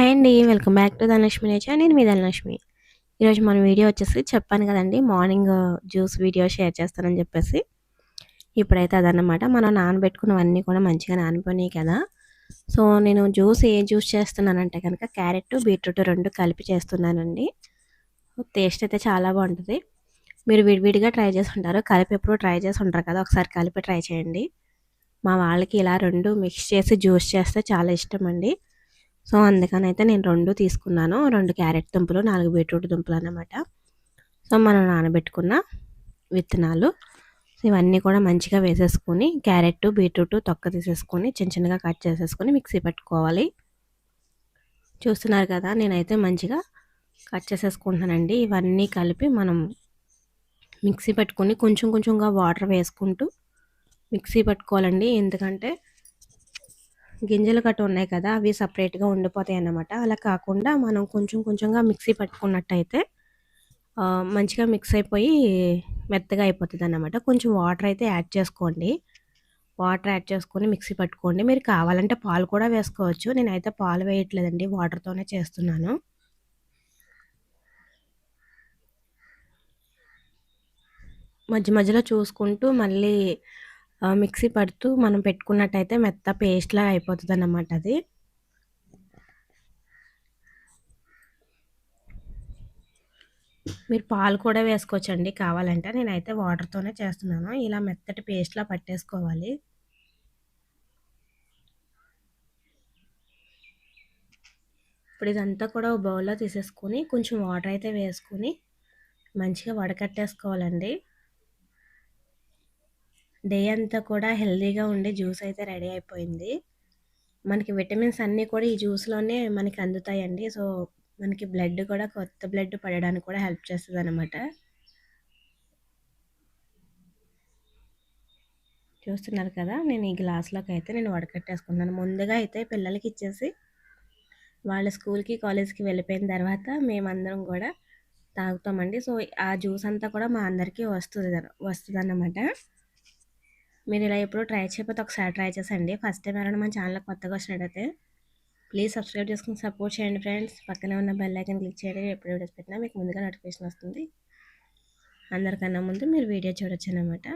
Hi అండి welcome back to Dhanalakshmi nature నేను మీ ధనలక్ష్మి. ఈరోజు మన వీడియో వచ్చేసి చెప్పాను కదండి మార్నింగ్ జ్యూస్ వీడియో షేర్ చేస్తానని చెప్పేసి. ఇప్పుడైతే అదన్నమాట మనం నానబెట్టుకున్నవన్నీ కూడా మంచిగా నానిపోయినాయి కదా. సో నేను జ్యూస్ ఏ జ్యూస్ చేస్తున్నానంటే కనుక క్యారెట్ బీట్రూట్ రెండు కలిపి చేస్తున్నానండి. టేస్ట్ అయితే చాలా బాగుంటుంది. మీరు విడివిడిగా ట్రై చేసి ఉంటారు కలిపి ఎప్పుడు ట్రై చేసి ఉంటారు కదా ఒకసారి కలిపి ట్రై చేయండి. మా వాళ్ళకి ఇలా రెండు మిక్స్ చేసి జ్యూస్ చేస్తే చాలా ఇష్టం అండి. సో అందుకని అయితే నేను రెండు తీసుకున్నాను. రెండు క్యారెట్ దుంపలు నాలుగు బీట్రూట్ దుంపలు అనమాట సో మనం నానబెట్టుకున్న విత్తనాలు. ఇవన్నీ కూడా మంచిగా వేసేసుకొని క్యారెట్ బీట్రూట్ తొక్క తీసేసుకొని చిన్న చిన్నగా కట్ చేసేసుకొని మిక్సీ పెట్టుకోవాలి. చూస్తున్నారు కదా నేనైతే మంచిగా కట్ చేసేసుకుంటున్నానండి. ఇవన్నీ కలిపి మనం మిక్సీ పెట్టుకొని కొంచెం కొంచెంగా వాటర్ వేసుకుంటూ మిక్సీ పెట్టుకోవాలండి. ఎందుకంటే గింజలు కట్ట ఉన్నాయి కదా అవి సపరేట్గా ఉండిపోతాయి అన్నమాట. అలా కాకుండా మనం కొంచెం కొంచెంగా మిక్సీ పట్టుకున్నట్టయితే మంచిగా మిక్స్ అయిపోయి మెత్తగా అయిపోతుంది అన్నమాట. కొంచెం వాటర్ అయితే యాడ్ చేసుకోండి. వాటర్ యాడ్ చేసుకొని మిక్సీ పట్టుకోండి. మీరు కావాలంటే పాలు కూడా వేసుకోవచ్చు. నేనైతే పాలు వేయట్లేదండి వాటర్తోనే చేస్తున్నాను. మధ్య మధ్యలో చూసుకుంటూ మళ్ళీ మిక్సీ పడుతూ మనం పెట్టుకున్నట్టయితే మెత్త పేస్ట్లా అయిపోతుంది అన్నమాట అది. మీరు పాలు కూడా వేసుకోవచ్చండి. కావాలంటే నేనైతే వాటర్తోనే చేస్తున్నాను. ఇలా మెత్తటి పేస్ట్లా పట్టేసుకోవాలి. ఇప్పుడు ఇదంతా కూడా బౌల్లో తీసేసుకొని కొంచెం వాటర్ అయితే వేసుకొని మంచిగా వడకట్టేసుకోవాలండి. డే అంతా కూడా హెల్దీగా ఉండే జ్యూస్ అయితే రెడీ అయిపోయింది. మనకి విటమిన్స్ అన్నీ కూడా ఈ జ్యూస్లోనే మనకి అందుతాయండి. సో మనకి బ్లడ్ కూడా కొత్త బ్లడ్ పడడానికి కూడా హెల్ప్ చేస్తుంది అనమాట చూస్తున్నారు కదా నేను ఈ గ్లాస్లోకి అయితే నేను వడకట్టేసుకున్నాను. ముందుగా అయితే పిల్లలకి ఇచ్చేసి వాళ్ళ స్కూల్కి కాలేజ్కి వెళ్ళిపోయిన తర్వాత మేమందరం కూడా తాగుతామండి. సో ఆ జ్యూస్ అంతా కూడా మా అందరికీ వస్తుంది వస్తుంది అన్నమాట మీరు ఇలా ఎప్పుడు ట్రై చేయకపోతే ఒకసారి ట్రై చేసండి. ఫస్ట్ టైం ఎవరైనా మన ఛానల్ కొత్తగా వచ్చినట్టయితే ప్లీజ్ సబ్స్క్రైబ్ చేసుకుని సపోర్ట్ చేయండి ఫ్రెండ్స్. పక్కనే ఉన్న బెల్ ఐకన్ క్లిక్ చేయండి. ఎప్పుడు వీడియోస్ పెట్టినా మీకు ముందుగా నోటిఫికేషన్ వస్తుంది. అందరికన్నా ముందు మీరు వీడియో చూడొచ్చు అనమాట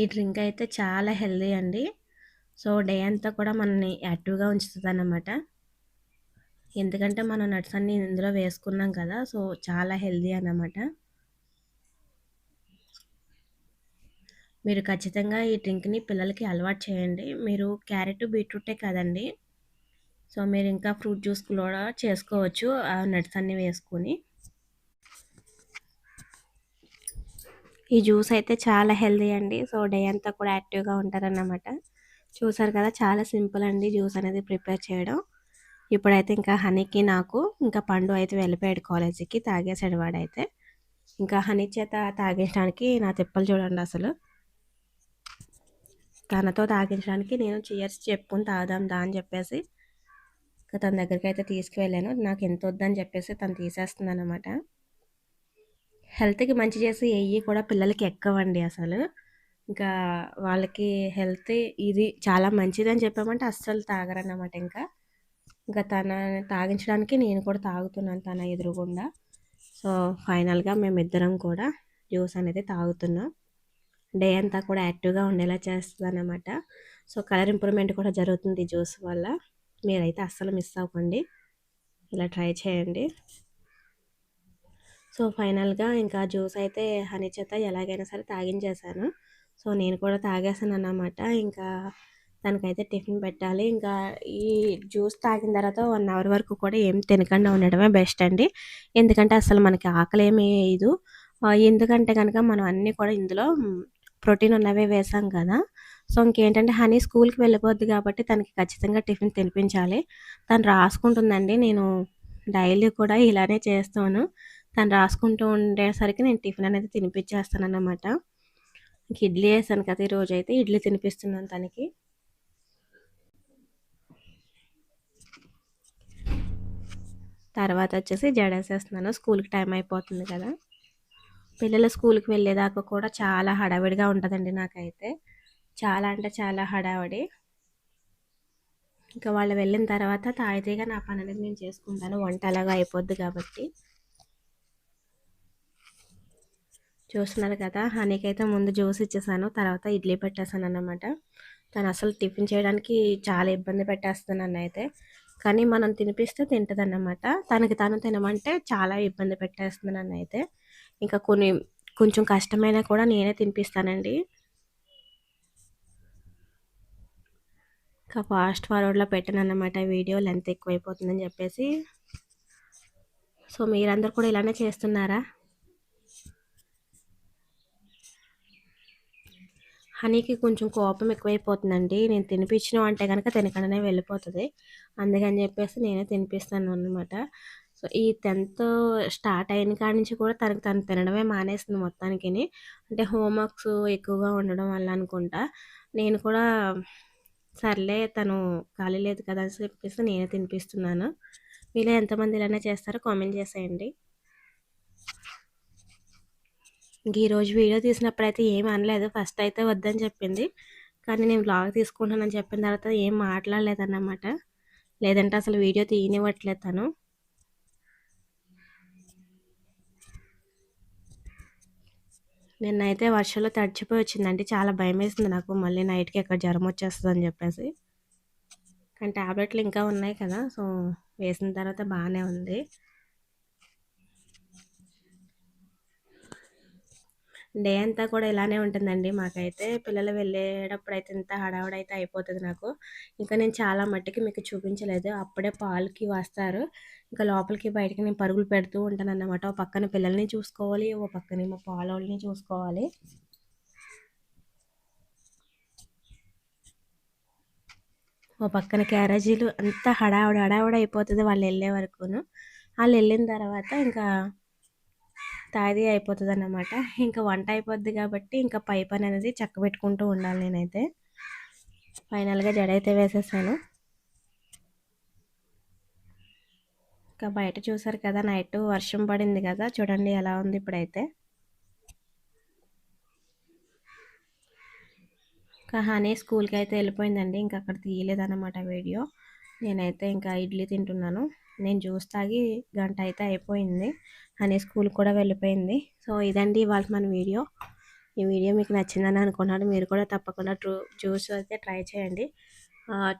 ఈ డ్రింక్ అయితే చాలా హెల్దీ అండి. సో డే అంతా కూడా మనని యాక్టివ్గా ఉంచుతుంది అన్నమాట ఎందుకంటే మనం నట్స్ అన్నీ ఇందులో వేసుకున్నాం కదా సో చాలా హెల్దీ అన్నమాట. మీరు ఖచ్చితంగా ఈ డ్రింక్ని పిల్లలకి అలవాటు చేయండి. మీరు క్యారెట్ బీట్రూటే కదండి. సో మీరు ఇంకా ఫ్రూట్ జ్యూస్ కూడా చేసుకోవచ్చు. ఆ నట్స్ అన్నీ వేసుకొని. ఈ జ్యూస్ అయితే చాలా హెల్దీ అండి. సో డే అంతా కూడా యాక్టివ్గా ఉంటారన్నమాట. చూసారు కదా చాలా సింపుల్ అండి జ్యూస్ అనేది ప్రిపేర్ చేయడం. ఇప్పుడైతే ఇంకా హనీకి నాకు ఇంకా పండు అయితే వెళ్ళిపోయాడు కాలేజీకి తాగేసాడు వాడైతే. ఇంకా హనీ చేత తాగేయడానికి నా తిప్పలు చూడండి అసలు. తనతో తాగించడానికి నేను చీయర్స్ చెప్పుకుని తాగుదాం దా అని చెప్పేసి తన దగ్గరికి అయితే తీసుకువెళ్ళాను. నాకు ఎంత వద్దని చెప్పేసి తను తీసేస్తుంది అనమాట హెల్త్కి మంచి చేసి ఎయ్యి కూడా పిల్లలకి ఎక్కవండి అసలు. ఇంకా వాళ్ళకి హెల్త్ ఇది చాలా మంచిదని చెప్పామంటే అస్సలు తాగరన్నమాట ఇంకా. ఇంకా తన తాగించడానికి నేను కూడా తాగుతున్నాను తన ఎదురుగుండా. సో ఫైనల్గా మేమిద్దరం కూడా జ్యూస్ అనేది తాగుతున్నాం. డే అంతా కూడా యాక్టివ్గా ఉండేలా చేస్తుంది అనమాట సో కలర్ ఇంప్రూవ్మెంట్ కూడా జరుగుతుంది జ్యూస్ వల్ల. మీరైతే అస్సలు మిస్ అవ్వకండి. ఇలా ట్రై చేయండి. సో ఫైనల్గా ఇంకా జ్యూస్ అయితే హనీ చేత ఎలాగైనా సరే తాగించేశాను. సో నేను కూడా తాగేసాను అన్నమాట ఇంకా తనకైతే టిఫిన్ పెట్టాలి. ఇంకా ఈ జ్యూస్ తాగిన తర్వాత వన్ అవర్ వరకు కూడా ఏం తినకుండా ఉండడమే బెస్ట్ అండి. ఎందుకంటే అసలు మనకి ఆకలి ఏమీ వేయదు ఎందుకంటే కనుక మనం అన్నీ కూడా ఇందులో ప్రోటీన్ ఉన్నవే వేసాం కదా. సో ఇంకేంటంటే హనీ స్కూల్కి వెళ్ళిపోద్ది కాబట్టి తనకి ఖచ్చితంగా టిఫిన్ తినిపించాలి. తను రాసుకుంటుందండి. నేను డైలీ కూడా ఇలానే చేస్తాను. తను రాసుకుంటూ ఉండేసరికి నేను టిఫిన్ అనేది తినిపించేస్తాను అన్నమాట ఇడ్లీ వేసాను కదా ఈరోజు అయితే ఇడ్లీ తినిపిస్తున్నాను తనకి. తర్వాత వచ్చేసి జడేసేస్తున్నాను. స్కూల్కి టైం అయిపోతుంది కదా. పిల్లల స్కూల్కి వెళ్ళేదాకా కూడా చాలా హడావిడిగా ఉంటుందండి నాకైతే. చాలా అంటే చాలా హడావిడి. ఇంకా వాళ్ళు వెళ్ళిన తర్వాత తాగితేగా నా పని అనేది నేను చేసుకుంటాను. వంట అలాగా అయిపోద్ది కాబట్టి. చూస్తున్నారు కదా హనీకి అయితే ముందు జ్యూస్ ఇచ్చేసాను తర్వాత ఇడ్లీ పెట్టేసాను అన్నమాట. తను అసలు టిఫిన్ చేయడానికి చాలా ఇబ్బంది పెట్టేస్తుంది నన్ను అయితే. కానీ మనం తినిపిస్తే తింటుంది అన్నమాట తనకి తను తినమంటే చాలా ఇబ్బంది పెట్టేస్తుంది నన్ను అయితే. ఇంకా కొన్ని కొంచెం కష్టమైనా కూడా నేనే తినిపిస్తానండి. ఇంకా ఫాస్ట్ ఫార్వర్డ్లో పెట్టాను అన్నమాట వీడియో లెంత్ ఎక్కువైపోతుందని చెప్పేసి. సో మీరందరూ కూడా ఇలానే చేస్తున్నారా? హనీకి కొంచెం కోపం ఎక్కువైపోతుందండి. నేను తినిపించిన అంటే కనుక తినకుండానే వెళ్ళిపోతుంది. అందుకని చెప్పేసి నేనే తినిపిస్తాను అనమాట సో ఈ టెన్త్ స్టార్ట్ అయిన కాడి నుంచి కూడా తనకు తను తినడమే మానేసింది మొత్తానికి అంటే హోంవర్క్స్ ఎక్కువగా ఉండడం వల్ల అనుకుంటా. నేను కూడా సర్లే తను ఖాళీ లేదు కదా అని చెప్పేసి నేనే తినిపిస్తున్నాను. మీలో ఎంతమంది ఇలానే చేస్తారో కామెంట్ చేసేయండి. ఇంక ఈరోజు వీడియో తీసినప్పుడైతే ఏం అనలేదు. ఫస్ట్ అయితే వద్దని చెప్పింది. కానీ నేను బ్లాగ్ తీసుకుంటానని చెప్పిన తర్వాత ఏం మాట్లాడలేదన్నమాట. లేదంటే అసలు వీడియో తీయనివ్వట్లేదు తను. నిన్నైతే వర్షంలో తడిచిపోయి వచ్చిందండి. చాలా భయం వేసింది నాకు. మళ్ళీ నైట్కి ఎక్కడ జ్వరం వచ్చేస్తుంది అని చెప్పేసి. కానీ ట్యాబ్లెట్లు ఇంకా ఉన్నాయి కదా. సో వేసిన తర్వాత బాగానే ఉంది. డే అంతా కూడా ఇలానే ఉంటుందండి. మాకైతే పిల్లలు వెళ్ళేటప్పుడు అయితే ఇంత హడావుడైతే అయిపోతుంది నాకు. ఇంకా నేను చాలా మట్టికి మీకు చూపించలేదు. అప్పుడే పాలకి వస్తారు. ఇంకా లోపలికి బయటకి నేను పరుగులు పెడుతూ ఉంటాను అన్నమాట ఓ పక్కన పిల్లల్ని చూసుకోవాలి ఓ పక్కన మా పాలోళ్ళని చూసుకోవాలి. ఓ పక్కన క్యారేజీలు అంతా హడావుడి హడావుడి అయిపోతుంది వాళ్ళు వెళ్ళే వరకును. వాళ్ళు వెళ్ళిన తర్వాత ఇంకా తయారీ అయిపోతుంది అన్నమాట ఇంకా వంట అయిపోద్ది కాబట్టి ఇంకా పై పని అనేది చక్క పెట్టుకుంటూ ఉండాలి నేనైతే. ఫైనల్గా జడ అయితే వేసేసాను. ఇంకా బయట చూసారు కదా నైట్ వర్షం పడింది కదా చూడండి ఎలా ఉంది ఇప్పుడైతే. ఇంకా హనీ స్కూల్కి అయితే వెళ్ళిపోయిందండి ఇంకా అక్కడ తీయలేదన్నమాట వీడియో. నేనైతే ఇంకా ఇడ్లీ తింటున్నాను. నేను జ్యూస్ తాగి గంట అయితే అయిపోయింది. అనే స్కూల్ కూడా వెళ్ళిపోయింది. సో ఇదండి ఇవాళ మన వీడియో. ఈ వీడియో మీకు నచ్చిందని అనుకున్నాను. మీరు కూడా తప్పకుండా జ్యూస్ అయితే ట్రై చేయండి.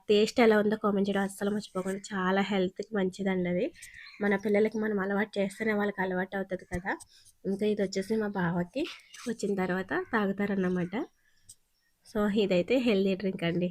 టేస్ట్ ఎలా ఉందో కామెంట్ చేయడం అస్సలు మర్చిపోకుండా. చాలా హెల్త్కి మంచిదండి అది. మన పిల్లలకి మనం అలవాటు చేస్తేనే వాళ్ళకి అలవాటు అవుతుంది కదా. ఇంకా ఇది వచ్చేసి మా బావకి. వచ్చిన తర్వాత తాగుతారన్నమాట. సో ఇదైతే హెల్దీ డ్రింక్ అండి.